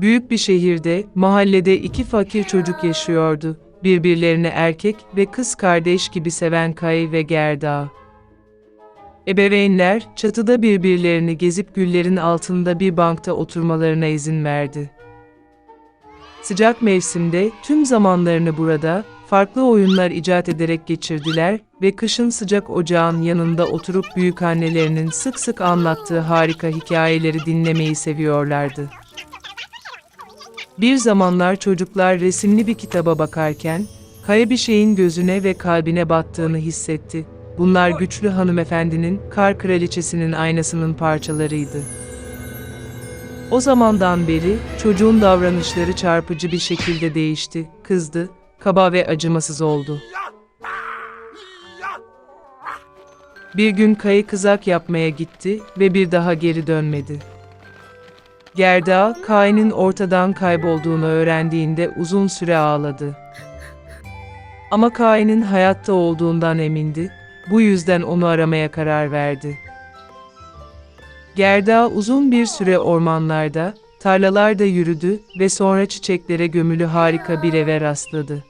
Büyük bir şehirde, mahallede iki fakir çocuk yaşıyordu. Birbirlerini erkek ve kız kardeş gibi seven Kay ve Gerda. Ebeveynler, çatıda birbirlerini gezip güllerin altında bir bankta oturmalarına izin verdi. Sıcak mevsimde tüm zamanlarını burada, farklı oyunlar icat ederek geçirdiler ve kışın sıcak ocağın yanında oturup büyükannelerinin sık sık anlattığı harika hikayeleri dinlemeyi seviyorlardı. Bir zamanlar çocuklar resimli bir kitaba bakarken, kaya bir şeyin gözüne ve kalbine battığını hissetti. Bunlar güçlü hanımefendinin, kar kraliçesinin aynasının parçalarıydı. O zamandan beri çocuğun davranışları çarpıcı bir şekilde değişti, kızdı, kaba ve acımasız oldu. Bir gün kayı kızak yapmaya gitti ve bir daha geri dönmedi. Gerda, Kain'in ortadan kaybolduğunu öğrendiğinde uzun süre ağladı. Ama Kain'in hayatta olduğundan emindi, bu yüzden onu aramaya karar verdi. Gerda uzun bir süre ormanlarda, tarlalarda yürüdü ve sonra çiçeklere gömülü harika bir eve rastladı.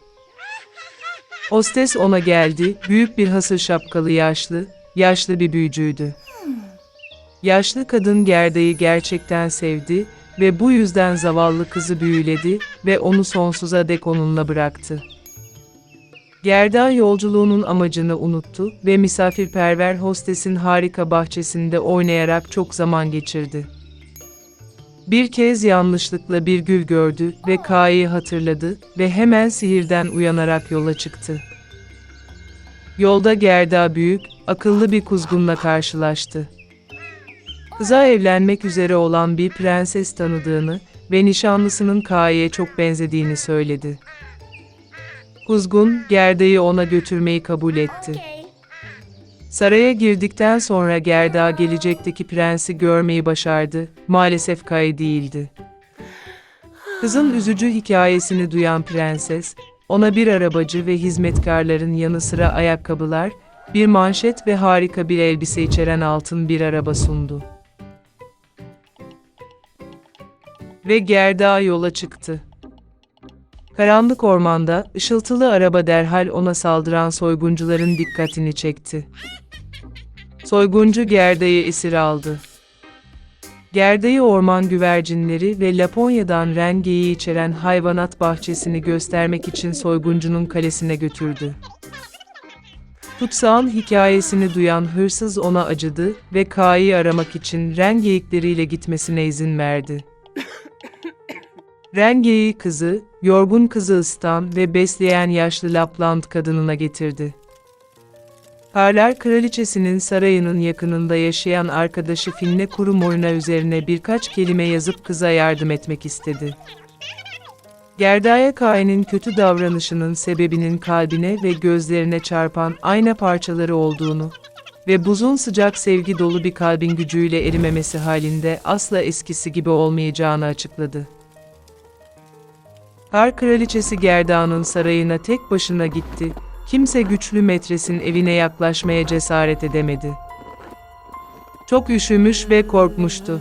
Hostes ona geldi, büyük bir hasır şapkalı yaşlı, yaşlı bir büyücüydü. Yaşlı kadın Gerda'yı gerçekten sevdi ve bu yüzden zavallı kızı büyüledi ve onu sonsuza dek onunla bıraktı. Gerda yolculuğunun amacını unuttu ve misafirperver hostesin harika bahçesinde oynayarak çok zaman geçirdi. Bir kez yanlışlıkla bir gül gördü ve Ka'yı hatırladı ve hemen sihirden uyanarak yola çıktı. Yolda Gerda büyük, akıllı bir kuzgunla karşılaştı. Kıza evlenmek üzere olan bir prenses tanıdığını ve nişanlısının Ka'ya çok benzediğini söyledi. Kuzgun, Gerda'yı ona götürmeyi kabul etti. Saraya girdikten sonra Gerda gelecekteki prensi görmeyi başardı, maalesef Kay değildi. Kızın üzücü hikayesini duyan prenses, ona bir arabacı ve hizmetkarların yanı sıra ayakkabılar, bir manşet ve harika bir elbise içeren altın bir araba sundu. Ve Gerda yola çıktı. Karanlık ormanda, ışıltılı araba derhal ona saldıran soyguncuların dikkatini çekti. Soyguncu Gerda'yı esir aldı. Gerda'yı orman güvercinleri ve Laponya'dan rengeyi içeren hayvanat bahçesini göstermek için soyguncunun kalesine götürdü. Kutsağın hikayesini duyan hırsız ona acıdı ve K'yı aramak için ren geyikleriyle gitmesine izin verdi. Rengeyi kızı, yorgun kızı ısıtan ve besleyen yaşlı Lapland kadınına getirdi. Karlar Kraliçesi'nin sarayının yakınında yaşayan arkadaşı Finne Kurumoyna üzerine birkaç kelime yazıp kıza yardım etmek istedi. Gerdaya Kain'in kötü davranışının sebebinin kalbine ve gözlerine çarpan ayna parçaları olduğunu ve buzun sıcak sevgi dolu bir kalbin gücüyle erimemesi halinde asla eskisi gibi olmayacağını açıkladı. Kar kraliçesi Gerda'nın sarayına tek başına gitti. Kimse güçlü metresin evine yaklaşmaya cesaret edemedi. Çok üşümüş ve korkmuştu.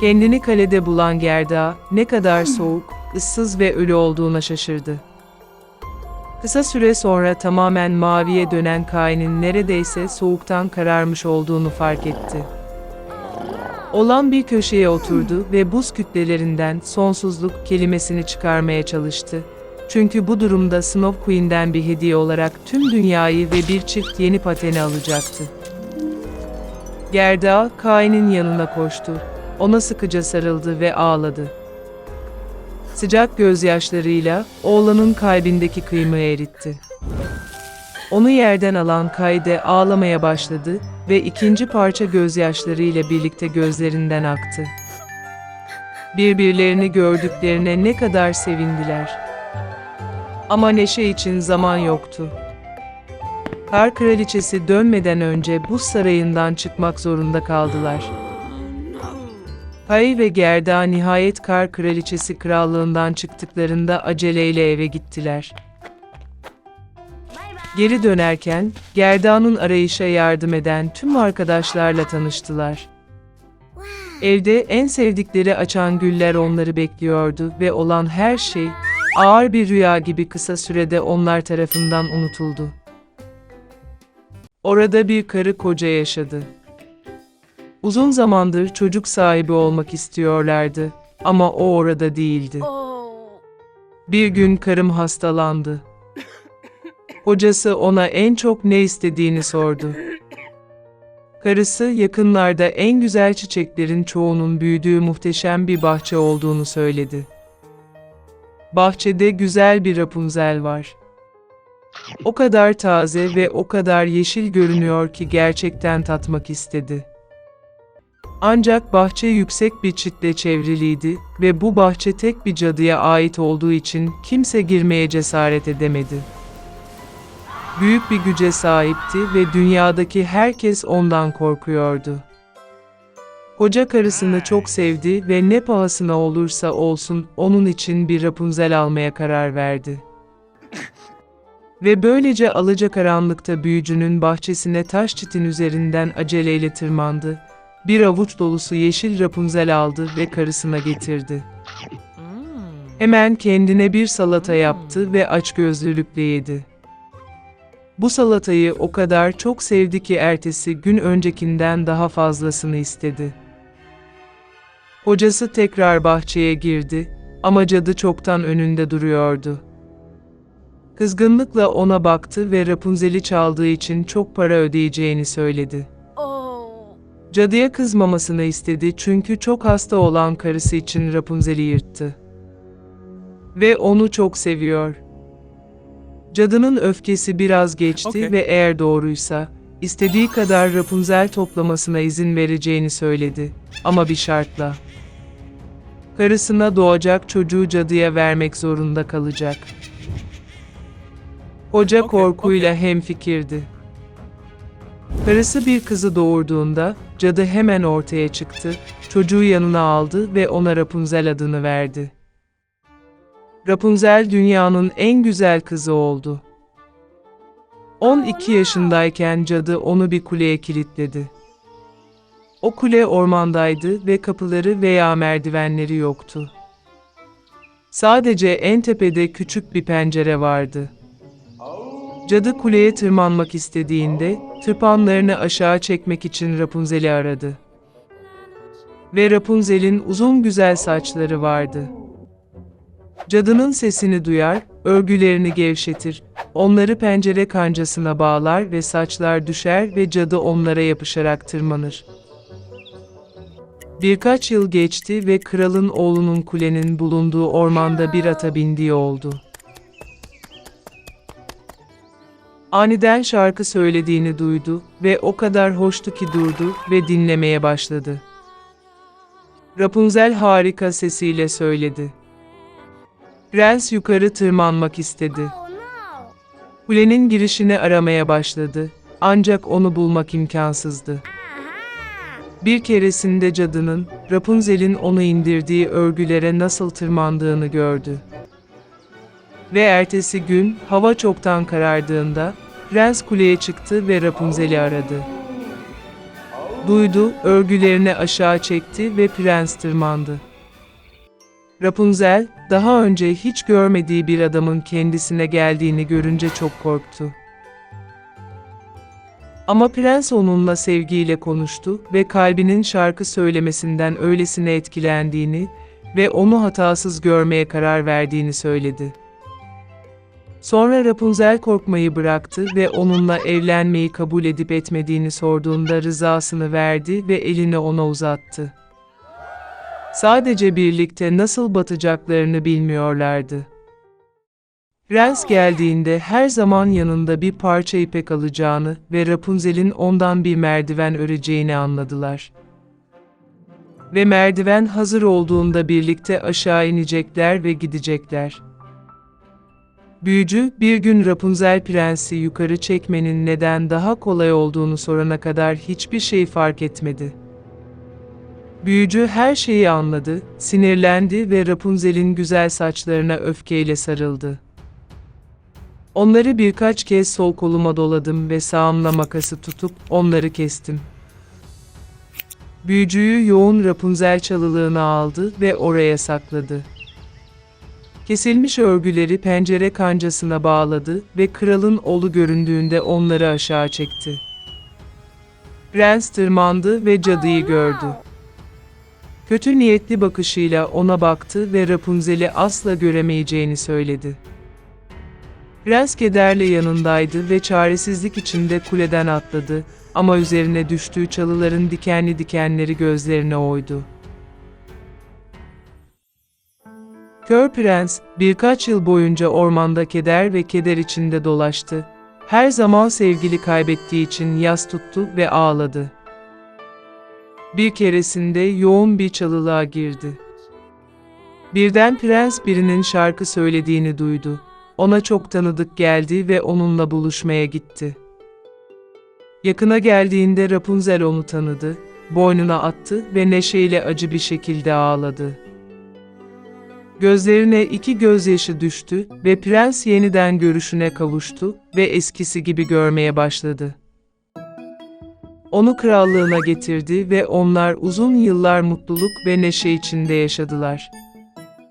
Kendini kalede bulan Gerda, ne kadar soğuk, ıssız ve ölü olduğuna şaşırdı. Kısa süre sonra tamamen maviye dönen Kain'in neredeyse soğuktan kararmış olduğunu fark etti. Olan bir köşeye oturdu ve buz kütlelerinden sonsuzluk kelimesini çıkarmaya çalıştı. Çünkü bu durumda Snow Queen'den bir hediye olarak tüm dünyayı ve bir çift yeni pateni alacaktı. Gerda, Kain'in yanına koştu. Ona sıkıca sarıldı ve ağladı. Sıcak gözyaşlarıyla oğlanın kalbindeki kıymığı eritti. Onu yerden alan Kayde ağlamaya başladı ve ikinci parça gözyaşlarıyla birlikte gözlerinden aktı. Birbirlerini gördüklerine ne kadar sevindiler. Ama Neşe için zaman yoktu. Kar kraliçesi dönmeden önce buz sarayından çıkmak zorunda kaldılar. Kay ve Gerda nihayet Kar kraliçesi krallığından çıktıklarında aceleyle eve gittiler. Geri dönerken, Gerda'nın arayışa yardım eden tüm arkadaşlarla tanıştılar. Evde en sevdikleri açan güller onları bekliyordu ve olan her şey ağır bir rüya gibi kısa sürede onlar tarafından unutuldu. Orada bir karı koca yaşadı. Uzun zamandır çocuk sahibi olmak istiyorlardı ama o orada değildi. Bir gün karım hastalandı. Kocası ona en çok ne istediğini sordu. Karısı yakınlarda en güzel çiçeklerin çoğunun büyüdüğü muhteşem bir bahçe olduğunu söyledi. Bahçede güzel bir Rapunzel var. O kadar taze ve o kadar yeşil görünüyor ki gerçekten tatmak istedi. Ancak bahçe yüksek bir çitle çevriliydi ve bu bahçe tek bir cadıya ait olduğu için kimse girmeye cesaret edemedi. Büyük bir güce sahipti ve dünyadaki herkes ondan korkuyordu. Koca karısını çok sevdi ve ne pahasına olursa olsun onun için bir Rapunzel almaya karar verdi. Ve böylece alacakaranlıkta büyücünün bahçesine taş çitin üzerinden aceleyle tırmandı. Bir avuç dolusu yeşil Rapunzel aldı ve karısına getirdi. Hemen kendine bir salata yaptı ve açgözlülükle yedi. Bu salatayı o kadar çok sevdi ki ertesi gün öncekinden daha fazlasını istedi. Hocası tekrar bahçeye girdi ama cadı çoktan önünde duruyordu. Kızgınlıkla ona baktı ve Rapunzel'i çaldığı için çok para ödeyeceğini söyledi. Cadıya kızmamasını istedi çünkü çok hasta olan karısı için Rapunzel'i yırttı. Ve onu çok seviyor. Cadının öfkesi biraz geçti Okey. ve eğer doğruysa, istediği kadar Rapunzel toplamasına izin vereceğini söyledi. Ama bir şartla. Karısına doğacak çocuğu cadıya vermek zorunda kalacak. Hoca Okey, korkuyla hemfikirdi. Karısı bir kızı doğurduğunda, cadı hemen ortaya çıktı, çocuğu yanına aldı ve ona Rapunzel adını verdi. Rapunzel dünyanın en güzel kızı oldu. 12 yaşındayken cadı onu bir kuleye kilitledi. O kule ormandaydı ve kapıları veya merdivenleri yoktu. Sadece en tepede küçük bir pencere vardı. Cadı kuleye tırmanmak istediğinde, tırpanlarını aşağı çekmek için Rapunzel'i aradı. Ve Rapunzel'in uzun güzel saçları vardı. Cadının sesini duyar, örgülerini gevşetir, onları pencere kancasına bağlar ve saçlar düşer ve cadı onlara yapışarak tırmanır. Birkaç yıl geçti ve kralın oğlunun kulenin bulunduğu ormanda bir ata bindiği oldu. Aniden şarkı söylediğini duydu ve o kadar hoştu ki durdu ve dinlemeye başladı. Rapunzel harika sesiyle söyledi. Prens yukarı tırmanmak istedi. Kulenin girişini aramaya başladı. Ancak onu bulmak imkansızdı. Bir keresinde cadının, Rapunzel'in onu indirdiği örgülere nasıl tırmandığını gördü. Ve ertesi gün, hava çoktan karardığında, Prens kuleye çıktı ve Rapunzel'i aradı. Duydu, örgülerini aşağı çekti ve prens tırmandı. Rapunzel, daha önce hiç görmediği bir adamın kendisine geldiğini görünce çok korktu. Ama prens onunla sevgiyle konuştu ve kalbinin şarkı söylemesinden öylesine etkilendiğini ve onu hatasız görmeye karar verdiğini söyledi. Sonra Rapunzel korkmayı bıraktı ve onunla evlenmeyi kabul edip etmediğini sorduğunda rızasını verdi ve elini ona uzattı. Sadece birlikte nasıl batacaklarını bilmiyorlardı. Prens geldiğinde her zaman yanında bir parça ipek alacağını ve Rapunzel'in ondan bir merdiven öreceğini anladılar. Ve merdiven hazır olduğunda birlikte aşağı inecekler ve gidecekler. Büyücü bir gün Rapunzel prensi yukarı çekmenin neden daha kolay olduğunu sorana kadar hiçbir şey fark etmedi. Büyücü her şeyi anladı, sinirlendi ve Rapunzel'in güzel saçlarına öfkeyle sarıldı. Onları birkaç kez sol koluma doladım ve sağımla makası tutup onları kestim. Büyücüyü yoğun Rapunzel çalılığına aldı ve oraya sakladı. Kesilmiş örgüleri pencere kancasına bağladı ve kralın oğlu göründüğünde onları aşağı çekti. Prens tırmandı ve cadıyı gördü. Kötü niyetli bakışıyla ona baktı ve Rapunzel'i asla göremeyeceğini söyledi. Prens kederle yanındaydı ve çaresizlik içinde kuleden atladı ama üzerine düştüğü çalıların dikenli dikenleri gözlerine oydu. Kör prens birkaç yıl boyunca ormanda keder ve keder içinde dolaştı. Her zaman sevgili kaybettiği için yas tuttu ve ağladı. Bir keresinde yoğun bir çalılığa girdi. Birden prens birinin şarkı söylediğini duydu. Ona çok tanıdık geldi ve onunla buluşmaya gitti. Yakına geldiğinde Rapunzel onu tanıdı, boynuna attı ve neşeyle acı bir şekilde ağladı. Gözlerine iki gözyaşı düştü ve prens yeniden görüşüne kavuştu ve eskisi gibi görmeye başladı. Onu krallığına getirdi ve onlar uzun yıllar mutluluk ve neşe içinde yaşadılar.